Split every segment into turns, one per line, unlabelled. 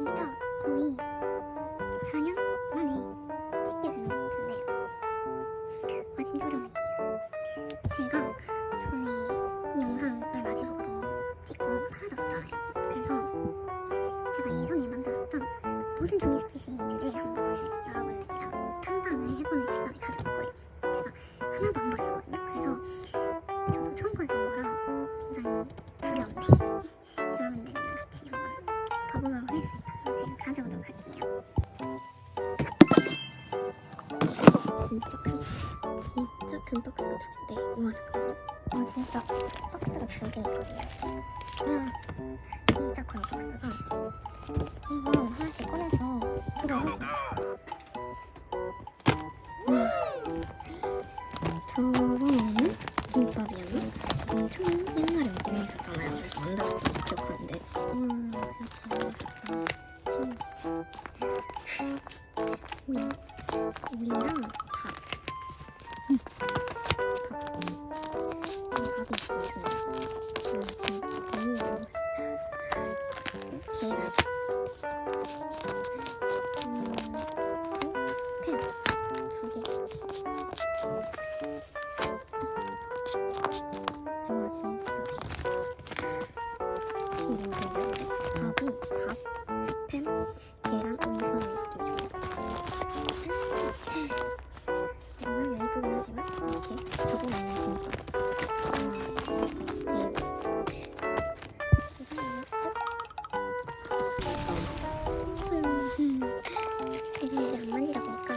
진짜 거의 4년 만에 찍게 된 건데요. 아 진짜 오랜만이에요. 제가 전에 이 영상을 마지막으로 찍고 사라졌었잖아요. 그래서 제가 예전에 만들었었던 모든 종이 스키시들을 한번 박스가 두 개 있거든요. 와 진짜 커요 박스가. 이거 하나씩 꺼내서. 와 저번에는 김밥이었나? 엄청 옛날에 유행했었잖아요. 그래서 만들었었던 거 기억하는데. 음, 이렇게. 진 오이. 오이랑 밥. 응. 밥. 이 밥이 진짜 좋네. 진짜 진짜 오이랑 계란. 음, 스팸 두 개. 와 진짜 이거 밥이 밥, 스팸, 계란, 음수 느낌이 좋아요 모양이 예쁘긴 하지만 이렇게 적어놓는 김밥 와, 술 이게 안 만지다 보니까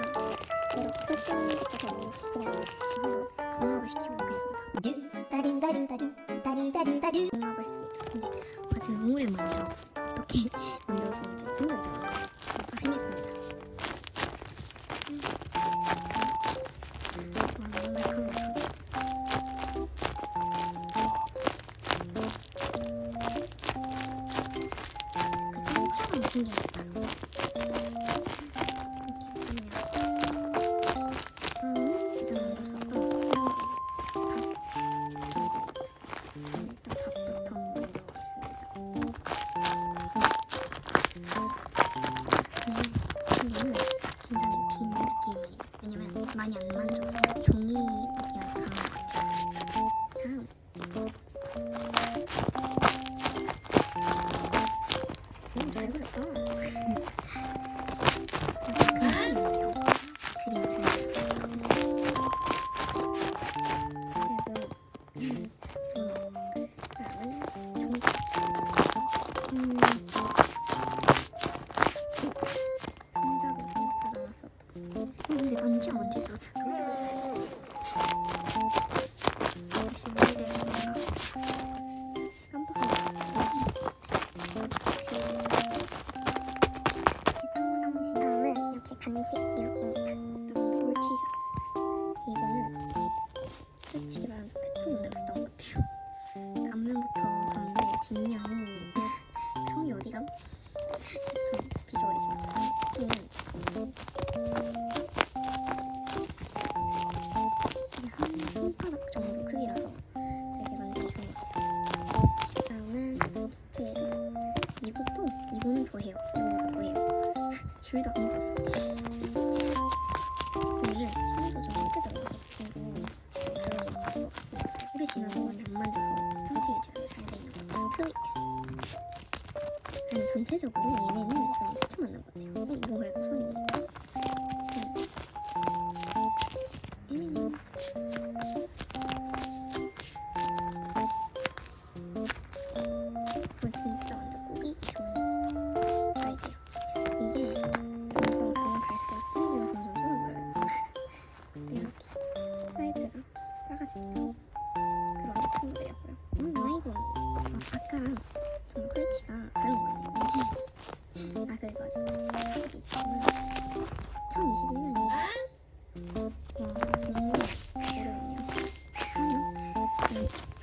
이렇게 설치하는 것도 좀 그냥 うん。 근데 반지가 줘? 모르겠어요. 역시 오래돼서 그런가? 깜빡하고 있었어요. 줄도 안 먹었어요. 얘는 손도 좀 크게 들어가서 좀 별로 안것 같습니다. 오래 지나도 많이 안 만져서 상태 유지가 잘돼 있는 것 같아요. 트윅스. 아니 전체적으로 얘네는 좀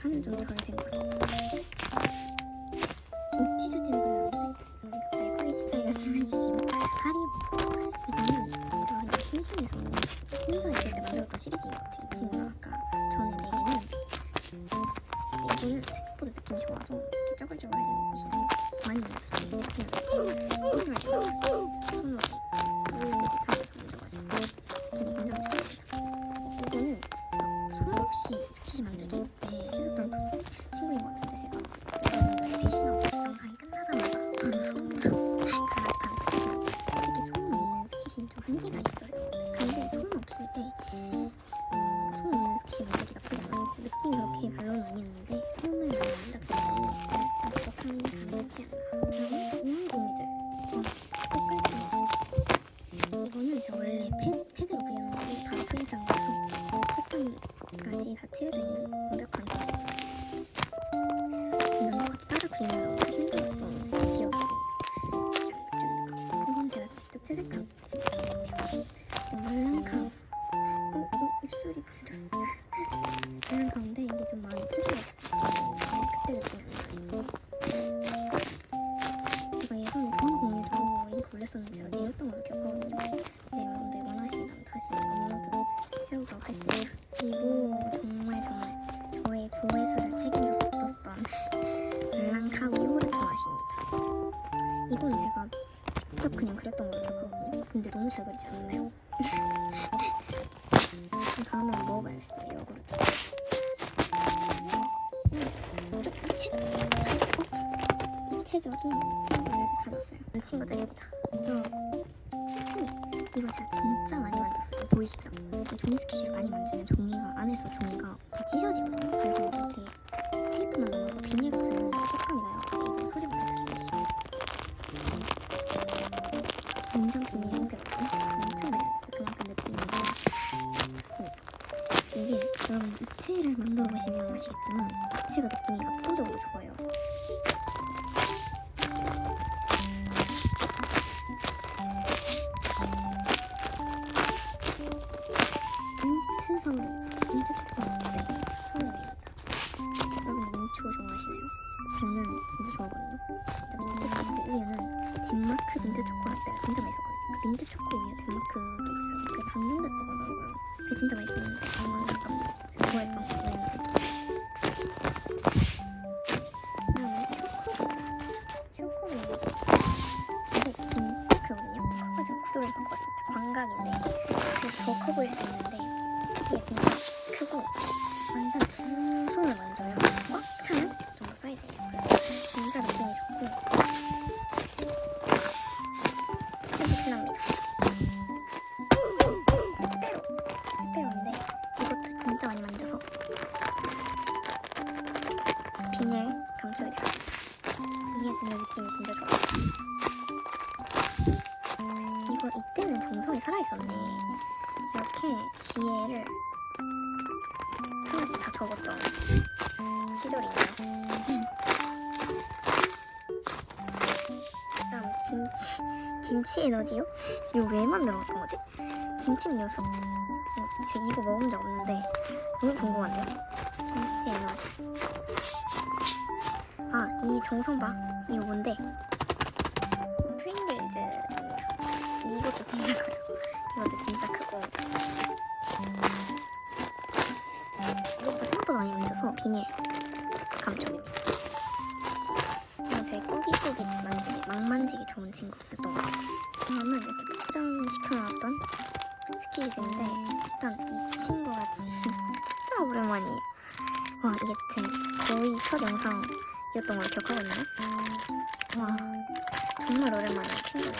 4년? 4년 좀덜된 제가 그냥 심심해서 혼자 있을 때 만들었던 시리즈인 것 같아요. 아까 전에 내기는 이거는 생각보다 느낌이 좋아서 이렇게 쩌글쩌글해지는 것이. 많이 만졌어요. 입술이 번졌어 말랑카우인데 이게 좀 많이 터져가지고 그때 느낌이 안 나요. 제가 예전에 그런 공예도 링크 올렸었는데 제가 내렸던 걸로 기억하거든요. 네, 여러분들 원하시면 다시 업로드 해보도록 하겠습니다. 그리고 정말 정말 저의 조회수를 책임졌었던 말랑카우 요구르트 맛입니다. 이건 제가 직접 그냥 그렸던 걸로 기억하거든요 근데 너무 잘 그리지 않나요? 다음에 한번 먹어봐야겠어요 요구르트 음, 좀 입체적인 어? 입체적인 친구를 가졌어요 이 친구들입니다 저 티. 이거 제가 진짜 많이 만졌어요 보이시죠? 이 종이 스케치를 많이 만지면 종이가 안에서 종이가 다 찢어지거든요 그래서 이렇게 테이프만 남아서 비닐 같은 촉감이 나요 이거 소리부터 들리시죠? 완전 비닐 형태거든요 아시겠지만 입체가 느낌이 압도적으로 좋아요. 민트 선우 민트 초코인데 선우입니다. 여러분 민초 좋아하시나요? 저는 진짜 좋아하거든요. 진짜 민트 그 이유는 덴마크 민트 초코라떼가 진짜 맛있었거든요. 그 민트 초코 위에 덴마크게 있어요. 그게 감동됐다고 하더라고요. 그게 진짜 맛있었는데 정말 수 있는데 이게 진짜 크고 완전 두 손을 만져요. 꽉 차는 정도 사이즈예요. 그래서 진짜 느낌이 좋고 진짜 좋아요. 이거 이때는 정성이 살아있었네 뒤에를 하나씩 다 적었던 시절이 있네요 그다음 김치 김치 에너지요? 이거 왜 만들었던 거지? 김치 음료수? 어, 저 이거 먹은 적 없는데 너무 궁금한데요? 김치 에너지 아이 정성 봐 이거 뭔데? 프링글즈입니다 이것도 진짜 커요 이것도 진짜 크고 이것도 생각보다 많이 만져서 비닐 감촉입니다 이거 되게 꾸깃꾸깃 만지기 막 만지기 좋은 친구였던 것 같아요. 다음은 이렇게 포장시켜놨던 스키즈인데 일단 이 친구가 진짜 오랜만이에요. 와 이게 제 거의 첫 영상이었던 걸로 기억하거든요. 와 정말 오랜만에 친구가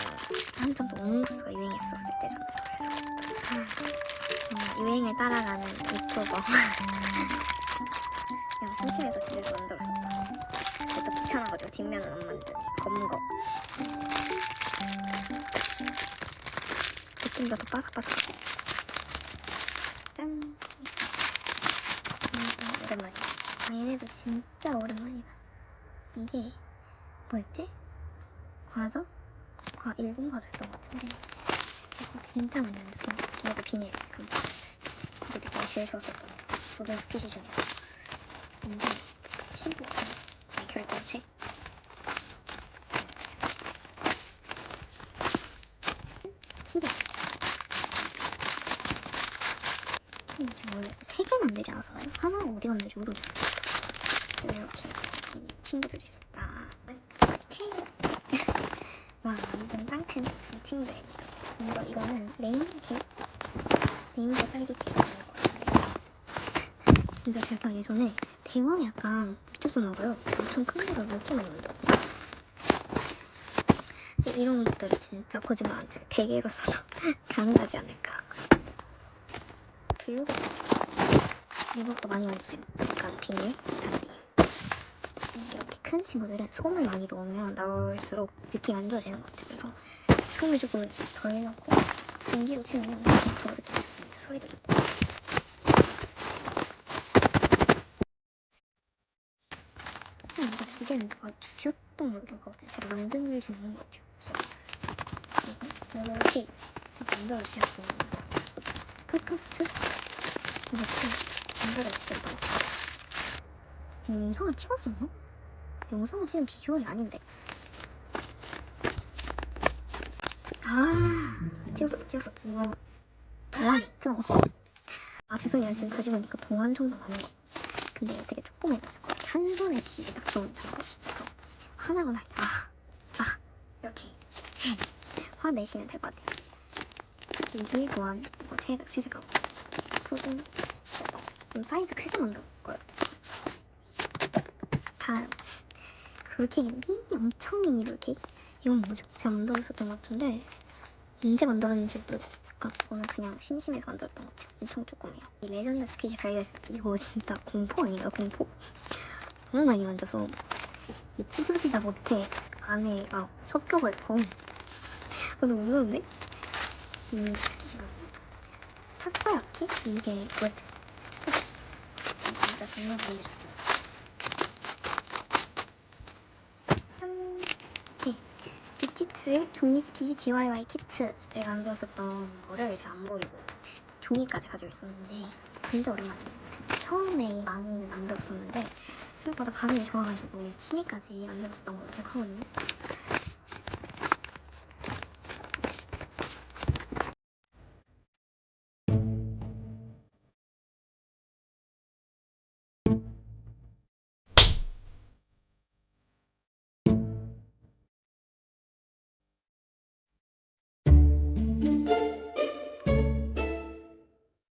한참 또 옹스가 유행했었을 때잖아요 그래서 어, 유행을 따라가는 유튜버. 그냥 심심해서 집에서 만들었었다. 그것도 귀찮아가지고 뒷면은 안 만드니 검거. 느낌도 더 바삭바삭. 짠. 오랜만이지 아 얘네도 진짜 오랜만이다. 이게 뭐였지? 과자? 과 일본 과자였던 것 같은데 진짜 많이 만졌어. 얘도 비닐. 감쌌어요 이게 느낌이 제일 좋았었던 모든 스피시 중에서 근데 신복신 결정체. 키리 음, 제가 원래 세개 만들지 않았었나요? 하나가 어디 갔는지 모르겠어요 이렇게 친구들이 있었다 케이크. 와 완전 짱큰 두 친구입니 다. 먼저 이거는 레인보 레인보 딸기 케이크라고 하는데 진짜 제가 예전에 대왕에 약간 미쳤었나봐요. 엄청 큰 거를 왜 이렇게 많이 만들었지? 근데 이런 것들을 진짜 거짓말 안 치고 베개로 써서 가능하지 않을까. 그리고 이것도 많이 만드신 약간 비닐 스타일이에요. 이렇게 큰 친구들은 솜을 많이 넣으면 나올수록 느낌이 안 좋아지는 것 같아요. 그래서 솜을 조금 덜 넣고 공기로 채우면 더 이렇게 좋습니다. 소리도 있고. 음, 이거 기계는 누가 주셨던 거거든요. 제가 만들지는 것 같아요. 그래서 이렇게 만들어 주셨던 폴카스트 이렇게 만들어 같아요. 영상을 찍었었나? 영상을 찍은 비주얼이 아닌데. 아, 찍었어, 찍었어. 이거 동안했죠? 아, 죄송해요. 지금 다시 보니까 동안 정도 아닌 거. 근데 되게 조그매가지고 한 손에 쥐기 딱 좋은 정도. 그래서 화나고 날 때, 아, 아, 이렇게 화내시면 될 것 같아요. 이게 또한 뭐 제, 제가 푸른 좀 사이즈 크게 만들 거예요. 다음 롤케이크는 미 엄청 미니 롤케이크 이건 뭐죠? 제가 만들었었던 것 같은데 언제 만들었는지 모르겠어요 약간 오늘 그냥 심심해서 만들었던 것 같아요 엄청 조그매요 이 레전드 스퀴지 발견했습니다 이거 진짜 공포 아닌가 공포? 너무 많이 만져서 찢어지다 못해 안에 막 섞여가지고 아, 너무 무서운데? 이 스퀴지가 타코야키? 이게 뭐였지? 진짜 정말 보여줬습니다 짠! 이렇게 뷰티툴 종이 스키지 DIY 키트를 만들었었던 거를 제가 안 버리고 종이까지 가지고 있었는데 진짜 오랜만이에요. 처음에 많이 만들었었는데 생각보다 반응이 좋아가지고 취미까지 만들었었던 걸로 기억하거든요.